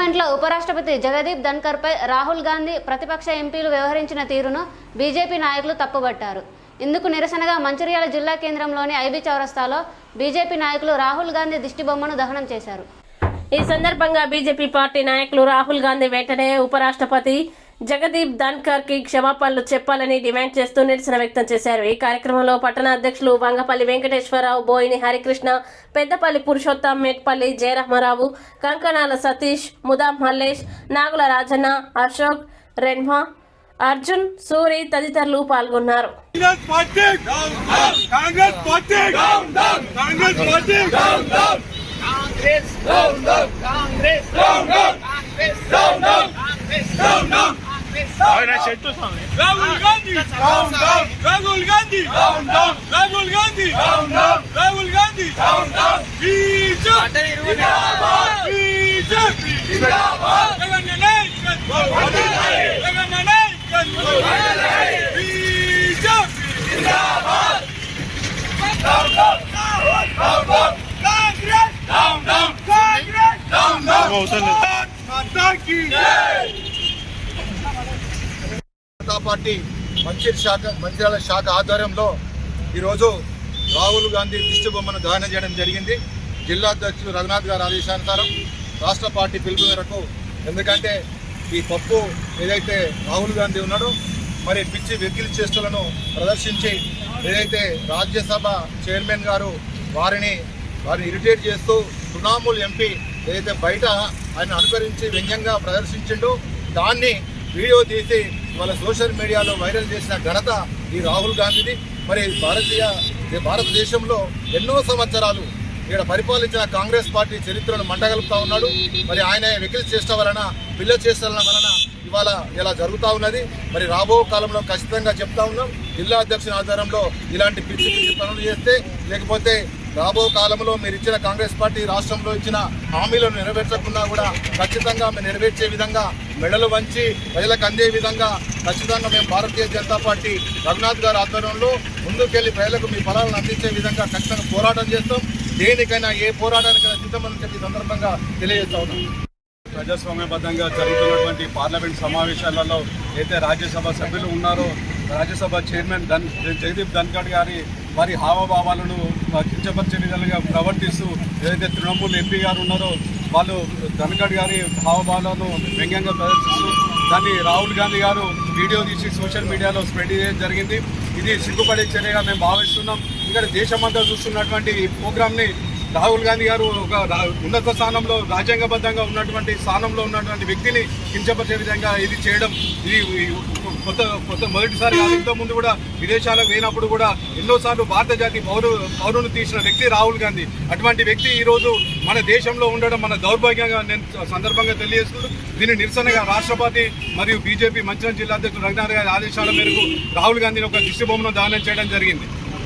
పార్లమెంట్లో ఉపరాష్ట్రపతి జగదీప్ ధన్కర్పై రాహుల్ గాంధీ ప్రతిపక్ష ఎంపీలు వ్యవహరించిన తీరును బీజేపీ నాయకులు తప్పుబట్టారు. ఇందుకు నిరసనగా మంచిర్యాల జిల్లా కేంద్రంలోని ఐబీ చౌరస్తాలో బీజేపీ నాయకులు రాహుల్ గాంధీ దిష్టిబొమ్మను దహనం చేశారు. ఈ సందర్భంగా బీజేపీ పార్టీ నాయకులు రాహుల్ గాంధీ వెంటనే ఉపరాష్ట్రపతి జగదీప్ ధన్కర్కి క్షమాపణలు చెప్పాలని డిమాండ్ చేస్తూ నిరసన వ్యక్తం చేశారు. ఈ కార్యక్రమంలో పట్టణ అధ్యక్షులు వంగపల్లి వెంకటేశ్వరరావు బోయిని హరికృష్ణ పెద్దపల్లి పురుషోత్తం మేట్పల్లి జయరహ్మరావు కంకణాల సతీష్ ముదాం మల్లేష్ నాగుల రాజన్న అశోక్ రెన్మా అర్జున్ సూరి తదితరులు పాల్గొన్నారు. Congress party Congress party Congress party Congress down down Congress down down Congress down down Congress down down Congress Rahul Gandhi down down Rahul Gandhi down down Rahul Gandhi down down Rahul Gandhi down Janata party మంచిర్ శాఖ మంచిర్యాల శాఖ ఆధ్వర్యంలో ఈరోజు రాహుల్ గాంధీ దిష్టి బొమ్మను దహనం చేయడం జరిగింది. జిల్లా అధ్యక్షుడు రఘునాథ్ గారి ఆదేశానుసారం రాష్ట్ర పార్టీ పిలుపు మేరకు ఎందుకంటే ఈ పప్పు ఏదైతే రాహుల్ గాంధీ ఉన్నాడో మరి పిచ్చి వెకిలి చేష్టలను ప్రదర్శించి ఏదైతే రాజ్యసభ చైర్మన్ గారు వారిని వారిని ఇరిటేట్ చేస్తూ తృణమూల్ ఎంపీ ఏదైతే బయట ఆయన అనుకరించి వ్యంగ్యంగా ప్రదర్శించిండో దాన్ని వీడియో తీసి వాళ్ళ సోషల్ మీడియాలో వైరల్ చేసిన ఘనత ఈ రాహుల్ గాంధీది. మరి భారతీయ భారతదేశంలో ఎన్నో సంవత్సరాలు ఇక్కడ పరిపాలించిన కాంగ్రెస్ పార్టీ చరిత్రను మంటగలుపుతా ఉన్నాడు. మరి ఆయన వెకిలి చేష్ట వలన పిల్ల చేష్టల వలన ఇవాళ ఇలా జరుగుతూ ఉన్నది. మరి రాబో కాలంలో ఖచ్చితంగా చెప్తా ఉన్నాం. జిల్లా అధ్యక్షుని ఆధారంలో ఇలాంటి పిచ్చి పిచ్చి పనులు చేస్తే లేకపోతే రాబో కాలంలో మీరు ఇచ్చిన కాంగ్రెస్ పార్టీ రాష్ట్రంలో ఇచ్చిన హామీలను నెరవేర్చకుండా కూడా ఖచ్చితంగా మేము నెరవేర్చే విధంగా మెడలు వంచి ప్రజలకు అందే విధంగా ఖచ్చితంగా మేము భారతీయ జనతా పార్టీ రఘునాథ్ గారి ఆధ్వర్యంలో ముందుకెళ్ళి ప్రజలకు మీ ఫలాలను అందించే విధంగా ఖచ్చితంగా పోరాటం చేస్తాం. దేనికైనా ఏ పోరాటానికైనా సిద్ధమని చెప్పి సందర్భంగా తెలియజేస్తా ఉన్నాం. ప్రజాస్వామ్యబద్ధంగా జరుగుతున్నటువంటి పార్లమెంట్ సమావేశాలలో అయితే రాజ్యసభ సభ్యులు ఉన్నారో రాజ్యసభ చైర్మన్ ధన్ జగదీప్ ధన్కడ్ గారి వారి హావభావాలను కించపరిచే విధంగా ప్రవర్తిస్తూ ఏదైతే తృణమూల్ ఎంపీ గారు ఉన్నారో వాళ్ళు ధన్కడ్ గారి హావభావాలను వ్యంగ్యంగా ప్రదర్శిస్తూ దాన్ని రాహుల్ గాంధీ గారు వీడియో తీసి సోషల్ మీడియాలో స్ప్రెడ్ చేయడం జరిగింది. ఇది సిగ్గుపడే చర్యగా మేము భావిస్తున్నాం. ఇక్కడ దేశమంతా చూస్తున్నటువంటి ఈ ప్రోగ్రామ్ని రాహుల్ గాంధీ గారు ఒక ఉన్నత స్థానంలో రాజ్యాంగబద్ధంగా ఉన్నటువంటి స్థానంలో ఉన్నటువంటి వ్యక్తిని కించపరిచే విధంగా ఇది చేయడం ఇది ఈ కొత్త కొత్త మొదటిసారి కాదు ఇంతకు ముందు కూడా విదేశాలకు పోయినప్పుడు కూడా ఎన్నోసార్లు భారత జాతి పౌరు పౌరును తీసిన వ్యక్తి రాహుల్ గాంధీ. అటువంటి వ్యక్తి ఈరోజు మన దేశంలో ఉండడం మన దౌర్భాగ్యంగా నేను సందర్భంగా తెలియజేస్తున్నాను దీని నిరసనగా రాష్ట్రపతి మరియు బీజేపీ మంచిర్యాల జిల్లా అధ్యక్షుడు రఘునాథ్ గారి ఆదేశాల మేరకు రాహుల్ గాంధీని ఒక దిష్టి బొమ్మను దానం చేయడం జరిగింది.